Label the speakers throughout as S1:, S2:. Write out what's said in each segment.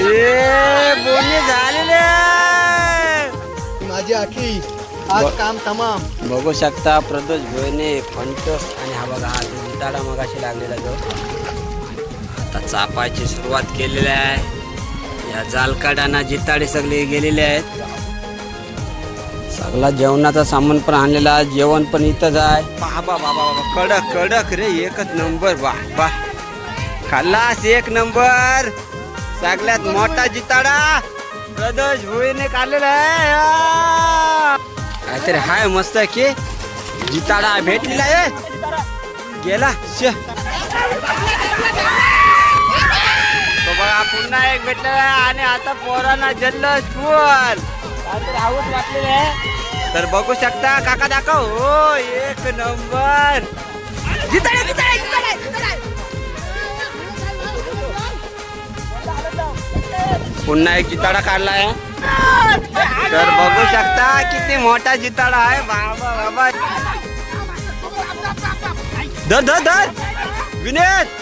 S1: ए बोलणी झालेले
S2: माझी आखी आज काम तमाम.
S1: बघू शकता प्रदोष भोयने फंटस आणि हा बघा हा जो जिताडा मगाशी लागलेला जो. आता चापायची सुरुवात केलेली आहे. या जालकाडाना जिताडे सगळे गेलेले आहेत. सगळा जेवणाचा सामान पण आणलेला आहे. जेवण पण इथंच आहे. बाबा बाबा बाबा कडक कडक रे एकच नंबर. बा बा खाल्लास एक नंबर. सगळ्यात मोठा जिताडा प्रदोष भुईने काढलेला आहे. आ! काहीतरी हाय मस्त की. जिताडा भेटलेला आहे. गेला श. तो बघा पुन्हा एक भेटलेला आणि आता पोरांना जल्ल फुल. काहीतरी हाऊस वाटलेले आहे. तर बघू शकता काका दाखव. हो एक नंबर. जिताडा जिताडा जिताडा जिताडा. पुन्हा एक जिताडा काढलाय तर बघू शकता किती मोठा जिताडा आहे. बाबा बाबा. धर धर धर. विनेत.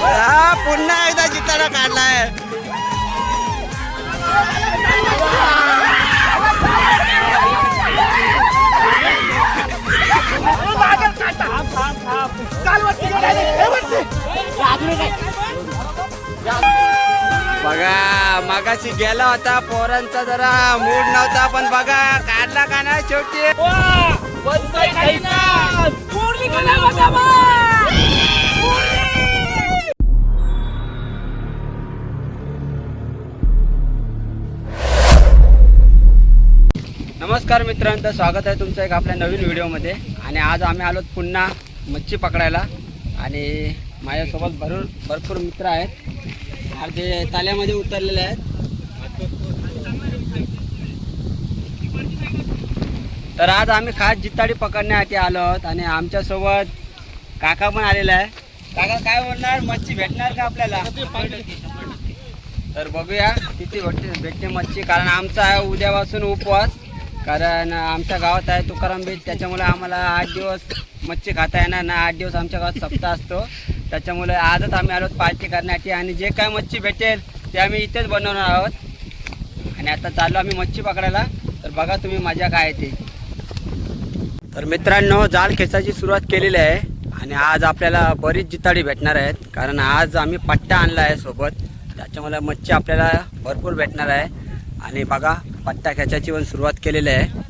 S1: हा, पुन्हा एकदा जिताडा काढलाय बघा मगाशी गेला होता पोरांचा जरा मूड नव्हता पण बघा काढला का नाही शेवटी? मित्रांनो स्वागत आहे तुमचं एक आपल्या नवीन व्हिडिओमध्ये. आणि आज आम्ही आलो पुन्हा मच्छी पकडायला. आणि माझ्यासोबत भरपूर भरपूर मित्र आहेत. अर्धे ताल्यामध्ये उतरलेले आहेत. तर आज आम्ही खास जिताडी पकडण्यासाठी आलो आहोत आणि आमच्यासोबत काका पण आलेला आहे काका काय बोलणार? मच्छी भेटणार का आपल्याला? तर बघूया किती भेटते भेटते मच्छी कारण आमचा आहे उद्यापासून उपवास. कारण आमच्या गावात आहे तुकाराम बीच त्याच्यामुळे आम्हाला आठ दिवस मच्छी खाता येणार ना आठ दिवस आमच्या गावात सप्ताह असतो. त्याच्यामुळे आजच आम्ही आलो पार्टी करण्यासाठी आणि जे काय मच्छी भेटेल ते आम्ही इथेच बनवणार आहोत. आणि आता चाललो आम्ही मच्छी पकडायला. तर बघा तुम्ही मजा काय आहे ते तर मित्रांनो जाळ खेचायची सुरुवात केलेली आहे. आणि आज आपल्याला बरीच जिताडी भेटणार आहेत. कारण आज आम्ही पट्टा आणला आहे सोबत. त्याच्यामुळे मच्छी आपल्याला भरपूर भेटणार आहे. आणि बघा पट्टा खेचायची पण सुरुवात केलेली आहे.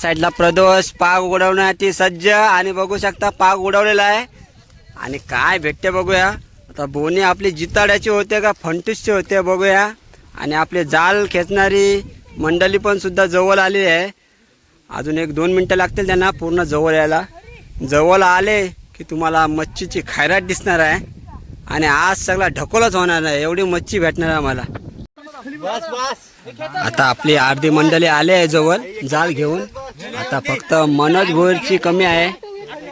S1: साईडला प्रदोष पाग उडवण्यासाठी सज्ज आणि बघू शकता पाग उडवलेला आहे. आणि काय भेटते बघूया. आता बोनी आपली जिताड्याची होते का फंटूसची होते बघूया. आणि आपले जाल खेचणारी मंडळी पण सुद्धा जवळ आली आहे. अजून एक दोन मिनटं लागतील त्यांना पूर्ण जवळ यायला. जवळ आले की तुम्हाला मच्छीची खैराट दिसणार आहे. आणि आज सगळा ढकोलच होणार आहे एवढी मच्छी भेटणार आहे आम्हाला. आता आपली अर्धी मंडळी आले आहे जवळ जाल घेऊन. आता फक्त मनोज भोरची कमी आहे.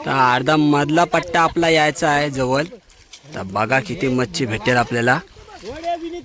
S1: तर अर्धा मधला पट्टा आपला यायचा आहे जवळ. तर बघा किती मच्छी भेटेल आपल्याला.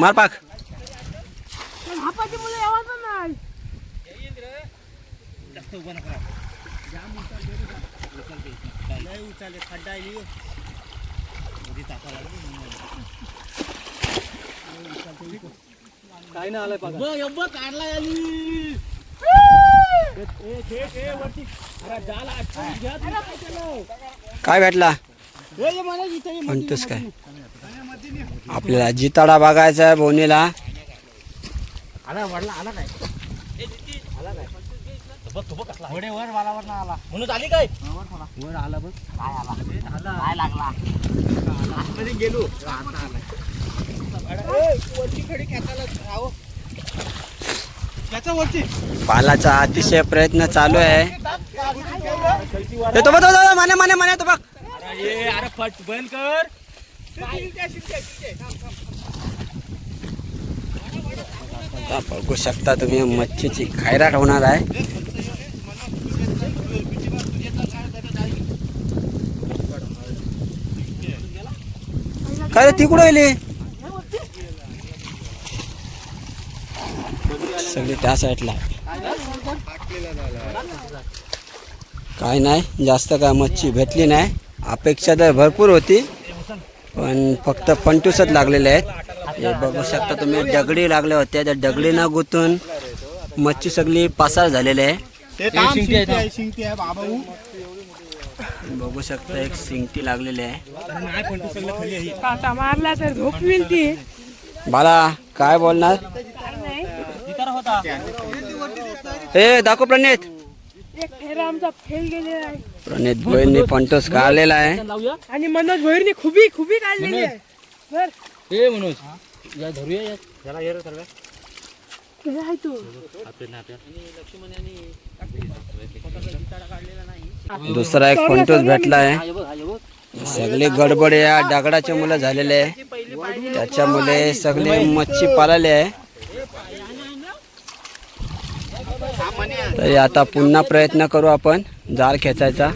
S1: मार पाक.
S2: काय ना आलाय बघा काढलाय आली
S1: काय भेटला म्हणतोस काय? आपल्याला जिताडा बघायचा आहे
S2: आला वडला आला काय? आला काय? वडे वर मला वर आला. म्हणून आली काय? वर आला बघ. काय आला? काय लागला? गेलो. आता आला. वरची खडी खेचायला राहो त्याचा वरची.
S1: बालाचा अतिशय प्रयत्न चालू आहे. ए, तो बघ, तो बघ, माने माने माने तो बघ.
S2: अरे फट बंद कर.
S1: आता बघू शकता तुम्ही मच्छीची खैराट होणार आहे. काय तिकडं ती सगळी त्या साईडला. काय नाही जास्त काय मच्छी भेटली नाही. अपेक्षा तर भरपूर होती. पण फक्त पंटूसच लागलेले आहेत. हे बघू शकता तुम्ही दगडी लागल्या होत्या. त्या दगडीना गुंतून मच्छी सगळी पासार झालेली आहे. बघू शकता एक सिंगटी लागलेली आहे.
S3: मारला तर
S1: बाला काय बोलणार? हे दाखव प्रणित.
S3: एक फेरा आमचा फेल गेलेला आहे.
S1: प्रणित भोईंनी पंटोस काढलेला आहे.
S3: आणि मनोज भोईरने खुबी खुबी काढलेली आहे. बर.
S2: ए मनोज. या धरूया या त्याला ये रे सर्व
S3: केला आहे तू.
S1: दुसरा एक पंटोस भेटला आहे. सगळे गडबड या दगडाचे मुलं झालेले आहे. त्याच्यामुळे सगळे मच्छी पाळाले आहे. तरी आता पुन्हा प्रयत्न करू आपण जाल खेचायचा.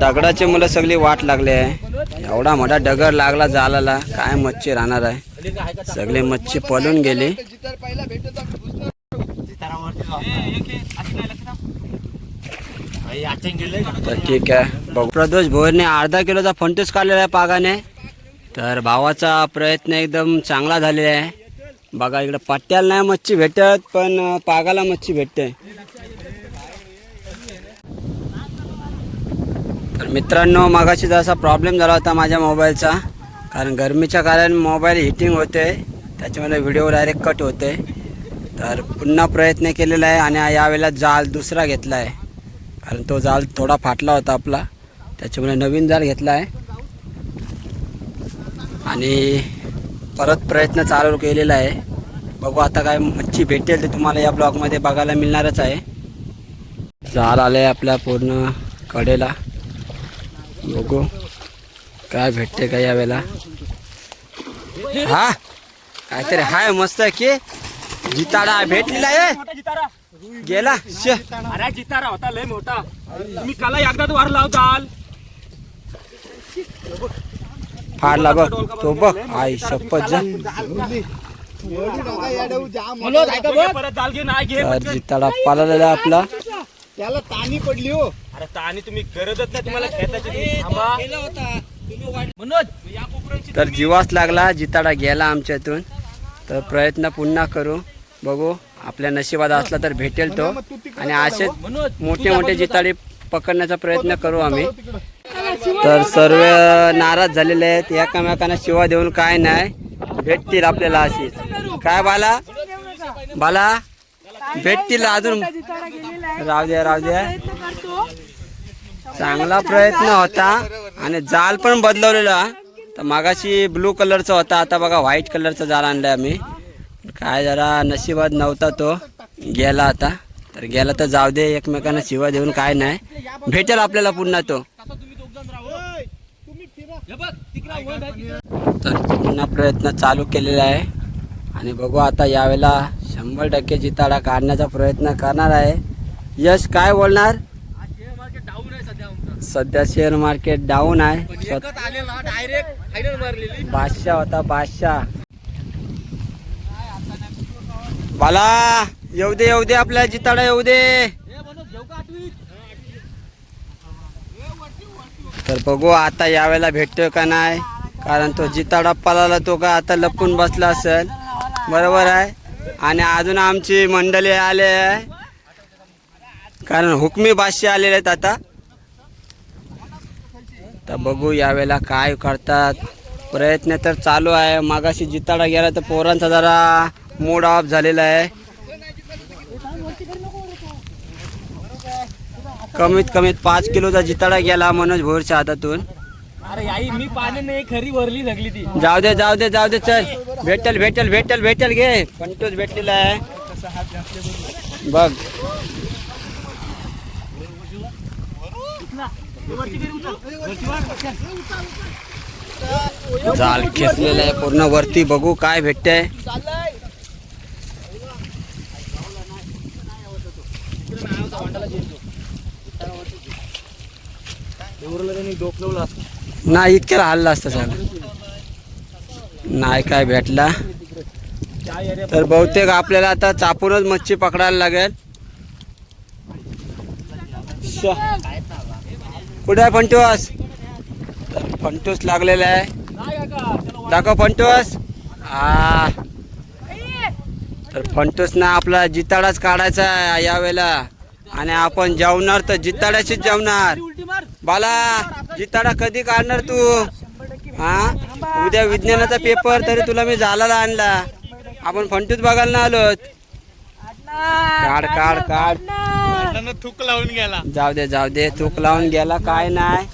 S1: दगडाचे मुलं सगळी वाट लागले आहे. एवढा मोठा डगर लागला जालाला काय मच्छी राहणार आहे? सगळे मच्छी पळून गेली. तर ठीक आहे बघू. प्रदोष भोरने अर्धा किलोचा फंटूस काढलेला आहे पागाने. तर भावाचा प्रयत्न एकदम चांगला झालेला आहे. बघा इकडे पट्ट्याला नाही मच्छी भेटत पण पागाला मच्छी भेटते. तर मित्रांनो मागाशी जसा प्रॉब्लेम झाला होता माझ्या मोबाईलचा कारण गरमीच्या कारण मोबाईल हिटिंग होते त्याच्यामुळे व्हिडिओ डायरेक्ट कट होते. तर पुन्हा प्रयत्न केलेला आहे आणि यावेळेला जाल दुसरा घेतला आहे कारण तो जाल थोडा फाटला होता आपला त्याच्यामुळे नवीन जाल घेतला आहे आणि परत प्रयत्न चालू केलेला आहे. बघू आता काय मच्छी भेटेल ते तुम्हाला या ब्लॉगमध्ये बघायला मिळणारच आहे. जाल आलं आहे आपल्या पूर्ण कडेला. बघू काय भेटते का यावेळेला. हा? काहीतरी हाय मस्त आहे की? जिताडा भेटलेला आहे. गेला?
S2: अरे जितारा होता लय मोठा. तुम्ही काला एकदा वार लावताल.
S1: फाडला बघ. तो बघ. आई शपथ जिताडा पाळलेला आहे आपला.
S2: त्याला ताणी पडली हो. अरे ताणी तुम्ही गरजच नाही तुम्हाला
S1: तर जीवास लागला जिताडा गेला आमच्यातून तर प्रयत्न पुन्हा करू. बघू आपल्या नशिबात असला तर भेटेल तो. आणि असेच मोठे मोठे जिताडे पकडण्याचा प्रयत्न करू आम्ही. तर सर्व नाराज झालेले आहेत. एकामेकांना शिवा देऊन काय नाही भेटतील आपल्याला अशीच. काय बाला? बाला? भेटतील अजून. राहू द्या राहू द्या चांगला प्रयत्न होता आणि जाल पण बदलवलेला. तर मागाशी ब्लू कलरचा होता आता बघा व्हाईट कलरचा जाल आणलाय आम्ही. काय जरा नशिबात नव्हता तो. गेला आता. तर गेला तर जाऊ दे एकमेकांना शिवा देऊन काय नाही. भेटेल आपल्याला पुन्हा तो. तर पुन्हा प्रयत्न चालू केलेला आहे. आणि बघू आता यावेळेला शंभर टक्के जिताडा काढण्याचा प्रयत्न करणार आहे. यश काय बोलणार? सध्या शेअर मार्केट डाऊन आहे. बादशाह होता बादशाह. बाला येऊ दे येऊ दे आपल्या जिताडा येऊ दे. तर बघू आता यावेळेला भेटतोय का नाही. कारण तो जिताडा पळाला तो का आता लपून बसला असेल. बरोबर आहे. आणि अजून आमची मंडळी आले आहे. कारण हुकमी बादशाह आलेले आहेत आता. तर बघू यावेळेला काय करतात. प्रयत्न तर चालू आहे. मागाशी जिताडा गेला तर पोरांचा जरा मूड ऑफ झालेला आहे. कमीत कमीत पाच किलोचा जिताडा गेला मनोज भोरच्या हातातून.
S2: अरे आई मी पाणी नाही खरी भरली सगळी ती.
S1: जाऊ दे जाऊ दे जाऊ दे चल. भेटल भेटल भेटल भेटल घे. पंटूच भेटलेला आहे. बघ. जाल खेचलेलं आहे पूर्ण वरती. बघू काय भेटतंय. नाही इतक्याला हल्ला असतं सगळं नाही काय भेटला. तर बहुतेक आपल्याला आता चापूनच मच्छी पकडायला लागेल. कुठे आहे फंटोस? फंटोस लागलेला आहे. दाखव फंटोस. हा तर फंटूस ना आपला जिताडाच काढायचा आहे यावेळेला. आणि आपण जेवणार तर जिताड्याशीच जेवणार. बाला. जिताडा कधी काढणार तू? हा? उद्या विज्ञानाचा पेपर तरी तुला मी झाला आणला. आपण फंटूच बघायला ना आलोत. काढ काढ काढ.
S2: थुक लावून गेला.
S1: जाऊ दे जाऊ दे. तूक लावून गेला काय नाही.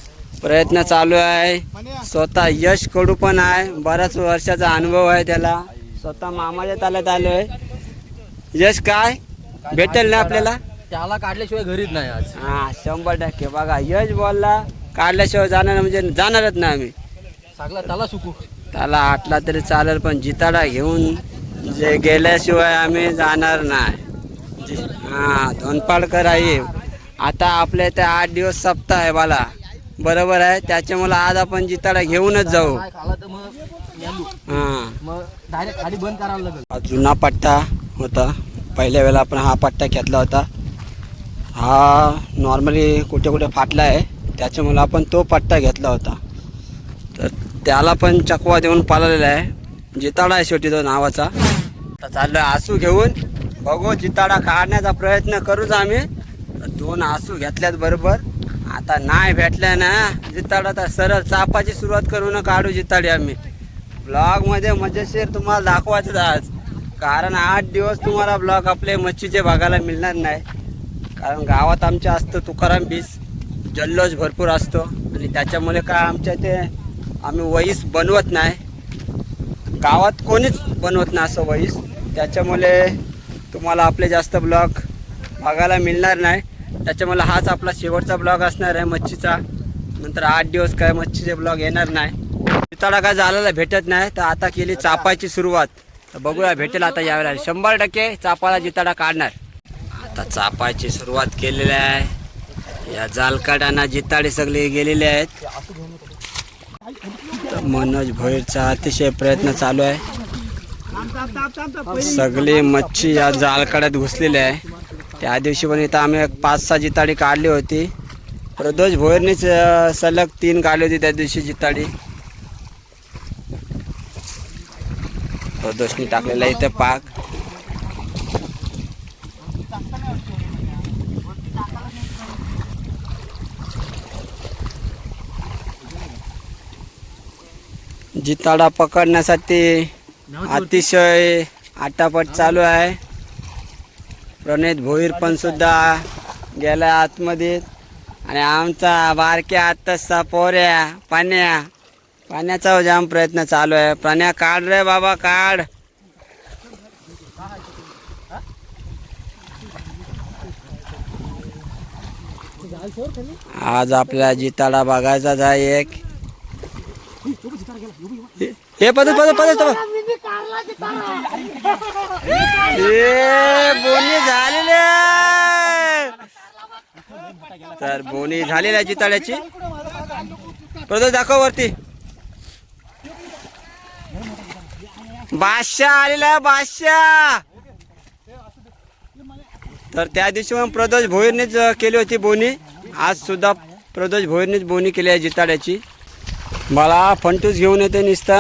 S1: प्रयत्न चालू आहे. स्वतः यश कडू पण आहे. बऱ्याच वर्षाचा अनुभव आहे त्याला. स्वतः मामाच्या ताल्यात आलोय. यश काय? भेटेल ना आपल्याला?
S2: त्याला काढल्याशिवाय घरीच नाही आज.
S1: हा शंभर टक्के. बघा यश बोलला. काढल्याशिवाय जाणार म्हणजे जाणारच ना आम्ही.
S2: सगळा त्याला सुकू.
S1: त्याला आटला तरी चालेल पण जिताडा घेऊन जे गेल्याशिवाय आम्ही जाणार नाही. हा धोनपाडकर आहे आता आपल्या इथे आठ दिवस सप्ताह आहे बाला. बरोबर आहे त्याच्यामुळे आज आपण जिताडा घेऊनच जाऊ. हा. हा जुना पट्टा होता. पहिल्या वेळेला आपण हा पट्टा घेतला होता. हा नॉर्मली कुठे कुठे फाटला आहे. त्याच्यामुळे आपण तो पट्टा घेतला होता. तर त्याला पण चकवा देऊन पाळलेला आहे. जिताडा आहे शेवटी तो नावाचा. तर चाललं आसू घेऊन. बघू जिताडा काढण्याचा प्रयत्न करूच आम्ही. दोन आसू घेतल्यात बरोबर. आता नाही भेटल्या ना. जिताडा तर सरळ चापाची सुरुवात करून काढू जिताडी आम्ही. ब्लॉगमध्ये मजेशीर तुम्हाला दाखवायचं आज. कारण आठ दिवस तुम्हाला ब्लॉग आपले मच्छीचे बघायला मिळणार नाही. कारण गावात आमच्या असतं तुकाराम बीच जल्लोष भरपूर असतो. आणि त्याच्यामुळे काय आमच्या इथे आम्ही वहीस बनवत नाही. गावात कोणीच बनवत नाही असं वहीस त्याच्यामुळे तुम्हाला आपले जास्त ब्लॉग बघायला मिळणार नाही. त्याच्यामुळे हाच आपला शेवटचा ब्लॉग असणार आहे मच्छीचा. नंतर आठ दिवस काय मच्छीचे ब्लॉग येणार नाही. जिताडा काय झालेला भेटत नाही तर आता केली चापायची सुरुवात. तर बघूया भेटेल आता यावेळेला. शंभर टक्के चापाला जिताडा काढणार. आता चापायची सुरुवात केलेली आहे. या जालकाडांना जिताडे सगळे गेलेले आहेत. मनोज भोईरचा अतिशय प्रयत्न चालू आहे. सगळी मच्छी या जालकाड्यात घुसलेली आहे. त्या दिवशी पण इथं आम्ही पाच सहा जिताडी काढली होती. प्रदोष भोईरनेच सलग तीन काढली होती त्या दिवशी जिताडी. प्रदोषनी टाकलेला इथं पाक. जिताडा पकडण्यासाठी अतिशय आटापट चालू आहे. प्रणित भोईर पण सुद्धा गेला आतमध्ये. आणि आमचा बारक्या आत्ताचा पोऱ्या पाण्या पाण्याचा जाम प्रयत्न चालू आहे. पाण्या काढ रे बाबा काढ. आज आपल्या जिताडा बघायचाच आहे एक. हे पद पद पद ए बोनी झालेले तर बोनी झालेली आहे जिताड्याची. प्रदोष दाखव वरती. बादशाह आलेला आहे बादशाह. तर त्या दिवशी मग प्रदोष भोईरनेच केली होती बोनी. आज सुद्धा प्रदोष भोईरनेच बोनी केली आहे जिताड्याची. मला फंटूस घेऊन येते निसता.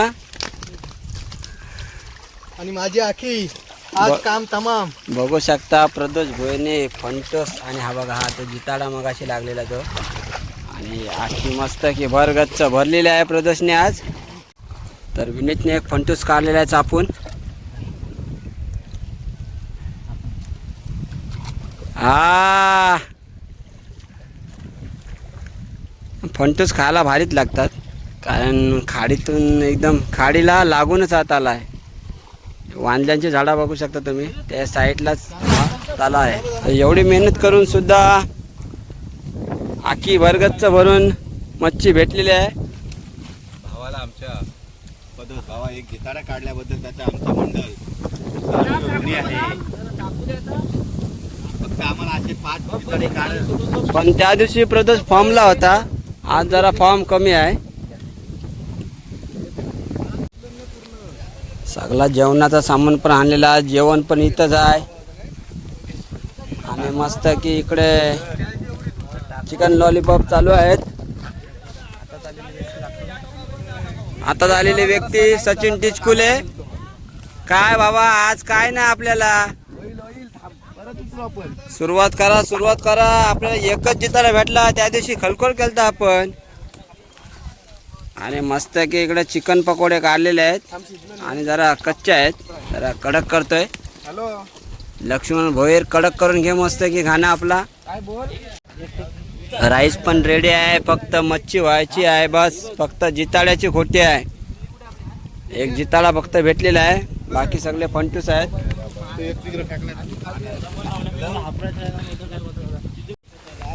S4: आणि माझी आखी आज
S1: ब-
S4: काम तमाम.
S1: बघू शकता प्रदोष भोईने फंटोस आणि हा बघा हा तो जिताडा मगाशी लागलेला तो. आणि आखी मस्त की भरगच्च भरलेली आहे प्रदोषने आज. तर विनीतने एक फंटूस काढलेला आहे चापून. हा फंटूस खायला भारीच लागतात. कारण खाडीतून एकदम खाडीला लागूनच हात आला आहे वांद्यांची झाडं बघू शकता तुम्ही. त्या साईडलाच हा आला आहे एवढी मेहनत करून सुद्धा आखी भरगच्च भरून मच्छी भेटलेली आहे.
S5: भावाला आमच्या भावा एक गिताडा काढल्याबद्दल त्याचा आमचं मंडळ आहे.
S1: पण त्या दिवशी प्रदोष फॉर्मला होता. आज जरा फॉर्म कमी आहे. सगळा जेवणाचा सामान पण आणलेला आहे. जेवण पण इथंच आहे. आणि मस्त की इकडे चिकन लॉलीपॉप चालू आहेत. आता झालेली व्यक्ती सचिन टिचकुले. काय बाबा आज काय ना आपल्याला? सुरुवात करा सुरुवात करा. आपल्याला एकच जिताला भेटला. त्या दिवशी खलखोल केलता आपण. आणि मस्त की इकडे चिकन पकोडे काढलेले आहेत. आणि जरा कच्चे आहेत. जरा कडक करतोय.
S4: हॅलो.
S1: लक्ष्मण भोईर कडक करून घे मस्त की खाणं आपला. राईस पण रेडी आहे. फक्त मच्छी व्हायची आहे बस. फक्त जिताड्याची खोटी आहे. एक जिताडा फक्त भेटलेला आहे. बाकी सगळे फंटूस आहेत.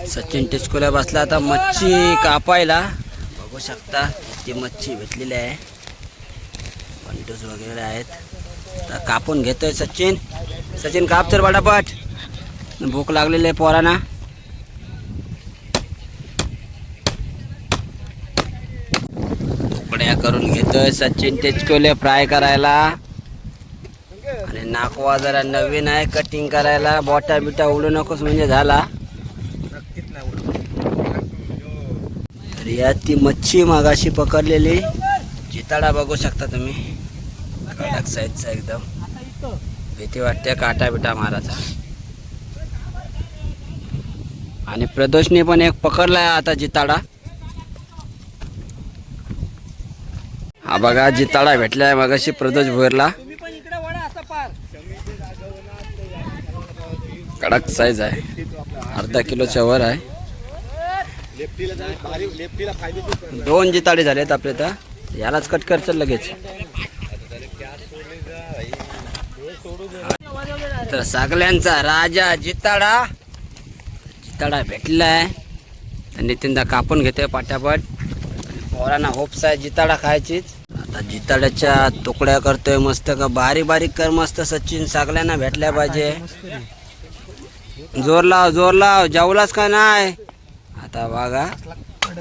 S1: सचिन टिचकुला बसला आता मच्छी कापायला. बघू शकता ती मच्छी भेटलेली आहे. फंटूस वगैरे आहेत. तर कापून घेतोय सचिन. सचिन काप तर बडापट भूक लागलेली आहे पोरांना. तुकड्या करून घेतोय सचिन. टेचकोले फ्राय करायला. आणि नाकवा जरा नवीन आहे कटिंग करायला. बोटा बिटा उडू नकोस म्हणजे झाला. यात ती मच्छी मागाशी पकडलेली. जिताडा बघू शकता तुम्ही. कडक साईजचा एकदम. भीती वाटते काटा बिटा मारायचा. आणि प्रदोषने पण एक पकडलाय आता जिताडा. हा बघा जिताडा भेटलाय मगाशी प्रदोष भोरला कडक साईज आहे. अर्धा किलोच्या वर आहे. दोन जिताडे झालेत आपले तर. यालाच कट करचं लगेच. तर सगळ्यांचा राजा जिताडा. जिताडा भेटलाय. नितीन दा कापून घेतोय पाट्यापट पोरांना होप्स आहे जिताडा खायचीच. आता जिताड्याच्या तुकड्या करतोय मस्त का बारीक बारीक कर मस्त सचिन. सगळ्यांना भेटल्या पाहिजे. जोर लाव जोर लाव. जेवलाच का नाही? आता बघा.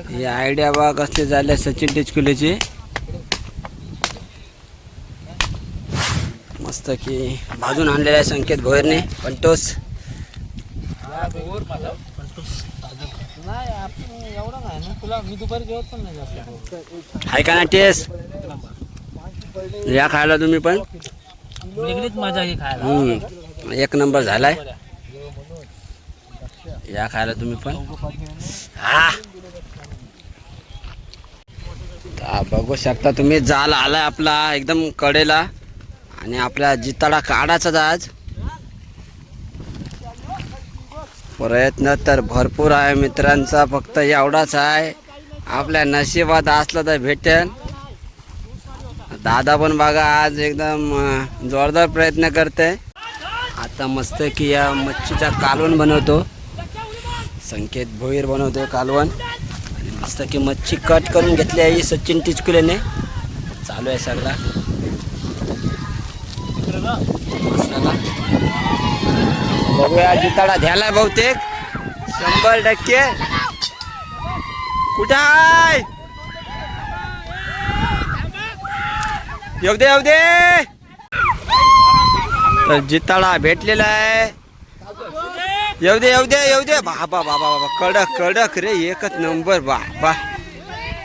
S1: ही आयडिया बघा कसली झाल्या सचिन टिचकुलेची मस्त की भाजून आणलेला आहे संकेत भोयरने पंटोस आहे का ना टेस्ट या खायला तुम्ही पण?
S2: वेगळीच मजा खायला.
S1: एक नंबर झालाय. या खायला तुम्ही पण? हा. बघू शकता तुम्ही जाल आलाय आपला एकदम कडेला. आणि आपल्या जिताडा काढायचाच आज. प्रयत्न तर भरपूर आहे मित्रांचा फक्त एवढाच आहे. आपल्या नशिबात असलं तर भेटेल दादा पण बघा आज एकदम जोरदार प्रयत्न करते. आता मस्त की या मच्छीचा कालवण बनवतो. संकेत भोईर बनवतो कालवण. आणि मस्त की मच्छी कट करून घेतली आहे सचिन टिचकुलेने. चालू आहे सगळा. बघूया जिताडा द्यायला बहुतेक. शंभर टक्के. कुठं आहे? येऊ दे येऊ दे. तर जिताडा भेटलेला आहे. येऊ दे येऊ दे येऊ दे. बाबा बाबा बाबा कडक कडक रे एकच नंबर. बाबा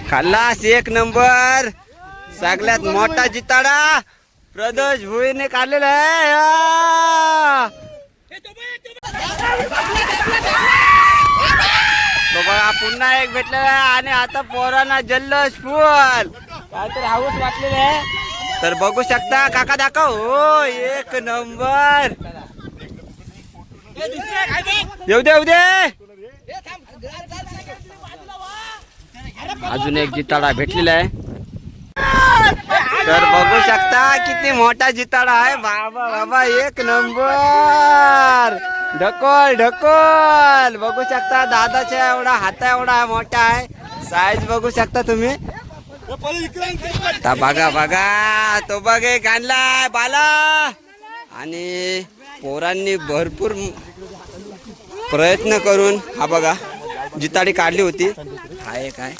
S1: खाल्लास एक नंबर. सगळ्यात मोठा जिताडा. प्रदोष भुईने काढलेला आहे. पुन्हा एक भेटलेला आहे आणि आता पोरांना जल्लोष फुल. काहीतरी हाऊस वाटलेले आहे. तर बघू शकता काका दाखव. हो एक नंबर. येऊ दे येऊ दे. अजून एक जिताडा भेटलेला आहे. तर बघू शकता किती मोठा जिताडा आहे. बाबा बाबा एक नंबर. ढकोल ढकोल. बघू शकता दादाच्या एवढा हाता एवढा मोठा आहे. साईज बघू शकता तुम्ही. आता बघा बघा. तो बघ एक आणलाय बाला. आणि पोरांनी भरपूर प्रयत्न करून हा बघा जिताडी काढली होती एक आहे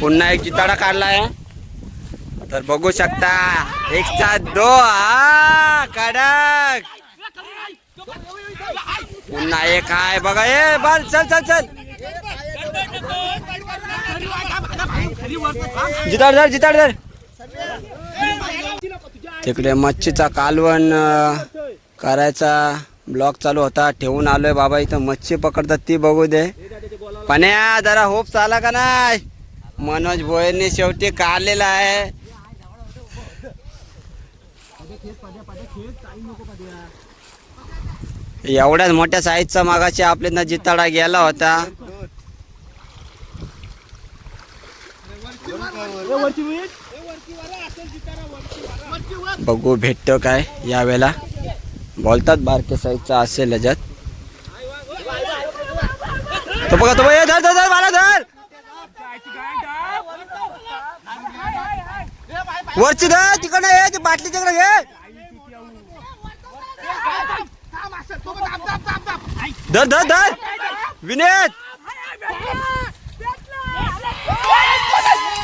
S1: पुन्हा एक जिताडा काढलाय. तर बघू शकता एकचा दो हा कडक. पुन्हा एक आहे बघा ए बाल चल चल चल. जिताड धर जिताड धर. तिकडे मच्छीचा कालवण करायचा ब्लॉक चालू होता. ठेवून आलोय बाबा इथं. मच्छी पकडतात ती बघू दे. पण्या जरा होप चाला का नाही? मनोज भोयरने शेवटी काढलेला आहे. एवढ्याच मोठ्या साईजचा मागाशी आपल्याला जिताडा गेला होता. बघू भेटतो काय यावेळेला. बोलतात बारके साईजचा असेल याच्यात तो बघा तो बघा धर धर धर मला धर. वरची धर तिकडे ये ती बाटली तिकडे घे. धर धर धर. विनेत.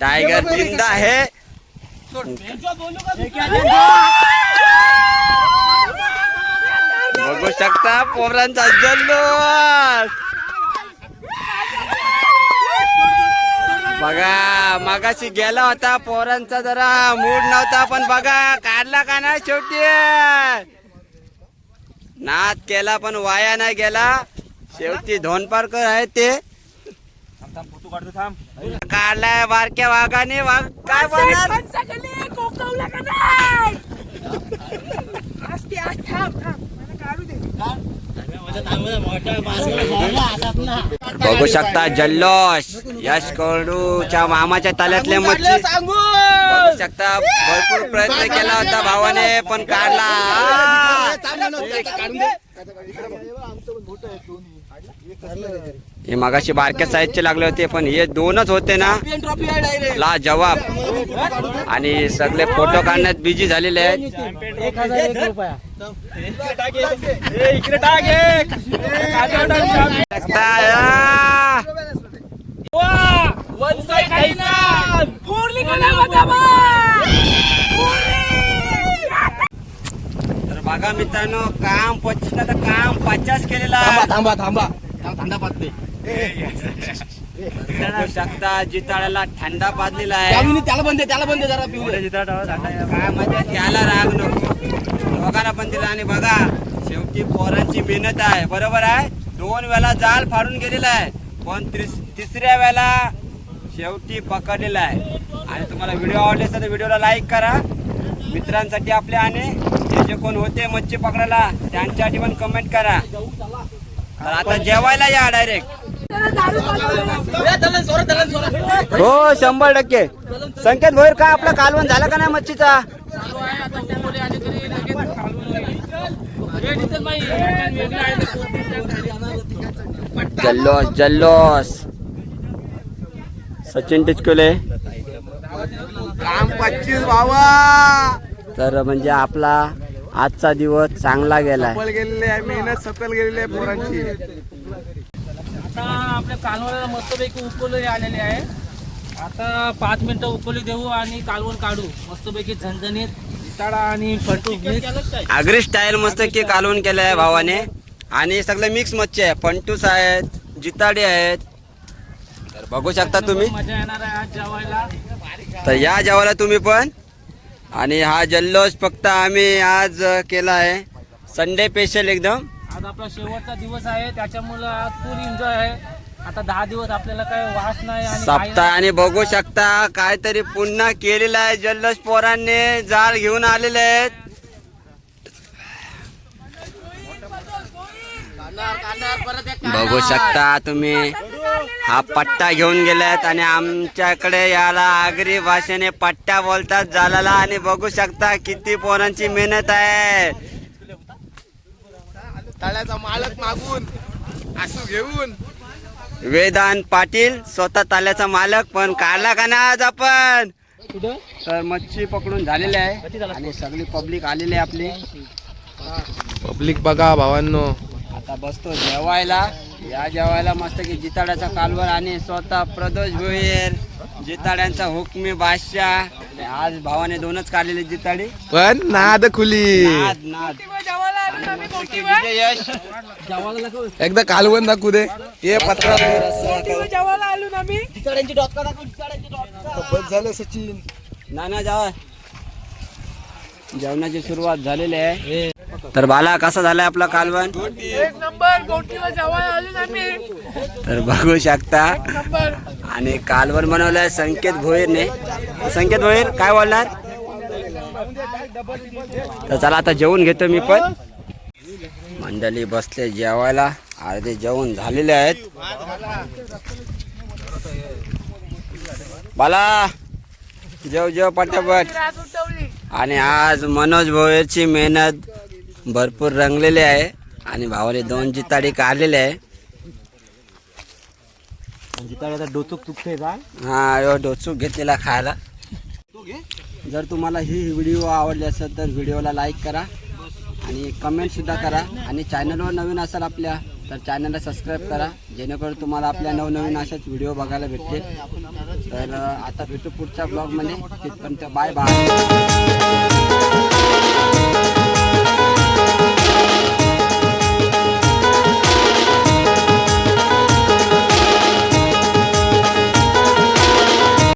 S1: टायगर जिंदा आहे. बघू. शकता पोरांचा जल्लोष. बघा मगाशी गेला होता पोरांचा जरा मूड नव्हता पण बघा काढला का नाही शेवटी? नाद केला पण वाया नाही गेला. शेवटी धोनपारकर आहे ते. काढलाय बारक्या वाघाने वाघ काय बोलणार
S3: कोकवला का नाही असते आज थांब थांब मला काढू दे
S1: बघू शकता जल्लोष यश कडूच्या मामाच्या ताल्यातले मच्छी बघू शकता भरपूर प्रयत्न केला होता भावाने पण काढला हे मगाशी बारक्या साईजचे लागले होते पण हे दोनच होते ना. ला जवाब. आणि सगळे फोटो काढण्यात बिझी झालेले आहेत. तर बघा मित्रांनो काम पच्चीस काम पचास केलेला
S4: थांबा थांबा
S1: थांबा. शकता जिताळ्याला थंडा पाजलेला आहे.
S4: त्याला बंदे त्याला बंदे जरा पिऊ दे.
S1: काय म्हणजे त्याला राग नको. दोघांना पण दिला आणि बघा शेवटी पोरांची मेहनत आहे. बरोबर आहे? दोन वेळा जाल फाडून गेलेला आहे. पण तिस- तिसऱ्या वेळेला शेवटी पकडलेला आहे. आणि तुम्हाला व्हिडिओ आवडले असेल तर व्हिडिओला लाईक करा. मित्रांसाठी आपल्या आणि जे जे कोण होते मच्छी पकडायला त्यांच्यासाठी पण कमेंट करा. तर आता जेवायला या डायरेक्ट हो शंभर टक्के. संकेत भोईर का आपला कालवण झाला का नाही मच्छीचा? जल्लोष जल्लोष. सचिन टिचकुले.
S4: काम पच्चीस बाबा.
S1: तर म्हणजे आपला आजचा दिवस चांगला गेलाय.
S4: सफल गेलेले आहे मेहनत सफल गेलेली आहे पोरांची.
S6: आता आपल्या कालवणाला मस्तपैकी उकळी आलेली आहे. आता पाच मिनिटं उकळी देऊ आणि कालवण काढू. मस्तपैकी झणझणीत जिताडा आणि पटू
S1: आगरी स्टाईल मस्त की कालवून केलं आहे भावाने. आणि सगळे मिक्स मच्छी आहे. पंटूस आहेत जिताडे आहेत. तर बघू शकता तुम्ही.
S6: मजा येणार आहे आज जेवायला.
S1: तर या जेवायला तुम्ही पण. आणि हा जल्लोष फक्त आम्ही आज केला आहे. संडे स्पेशल एकदम.
S6: आज आपला शेवटचा दिवस आहे त्याच्यामुळं आज फुल एन्जॉय आहे. आता दहा दिवस आपल्याला काय वास नाही आणि काही
S1: सप्ताह आणि बघू शकता काहीतरी पुन्हा केलेलं आहे जल्लोष पोरांनी जाळ घेऊन आलेले आहेत. बघू शकता तुम्ही हा पट्टा घेऊन गेलात आणि आमच्याकडे याला आगरी भाषेने पट्टा बोलतात झालेला आणि बघू शकता किती पोरांची मेहनत आहे.
S4: तळ्याचा मालक मागून असं घेऊन.
S1: वेदांत पाटील स्वतः ताल्याचा मालक पण काढला का ना आज आपण? तर मच्छी पकडून झालेली आहे. आणि सगळी पब्लिक आलेली आहे आपली.
S4: पब्लिक बघा भावांनो.
S1: आता बसतो जेवायला. या जेवायला मस्त की जिताड्याचा कालवर आणि स्वतः प्रदोष भोईर जिताड्यांचा हुकमी बादशाह. आज भावाने दोनच काढलेले जिताडे.
S4: पण नाद खुली.
S1: नाद नाद.
S4: एकदा कालवण दाखवू दे. ये पत्रा.
S3: जेवायला आलो ना
S4: बस झालं सचिन.
S1: नाना जावा जेवणाची सुरुवात झालेली आहे. तर बाला कसा झालाय आपला कालवण?
S3: एक नंबर गोटीवर जेवायला आलो ना आम्ही
S1: तर बघू शकता. आणि कालवण बनवलंय संकेत भोईरने. संकेत भोईर काय बोलणार? तर चला आता जेवून घेतो मी पण. मंडळी बसले जेवायला. अर्धे जेवण झालेले आहेत. बाला जेव जेव पटापट. आणि आज मनोज भोयरची मेहनत भरपूर रंगलेली आहे. आणि भावाने दोन जिताडी काढलेले आहे.
S2: जिताड्याचा डोचूक चुकते का?
S1: हा यो डोचूक घेतलेला खायला. जर तुम्हाला ही व्हिडिओ आवडली असेल तर व्हिडिओला लाईक करा. आणि कमेंटसुद्धा करा. आणि चॅनलवर नवीन असाल आपल्या तर चॅनलला सबस्क्राईब करा. जेणेकरून तुम्हाला आपल्या नवनवीन अशाच व्हिडिओ बघायला भेटतील. तर आता भेटू पुढच्या ब्लॉगमध्ये तिथपर्यंत बाय बाय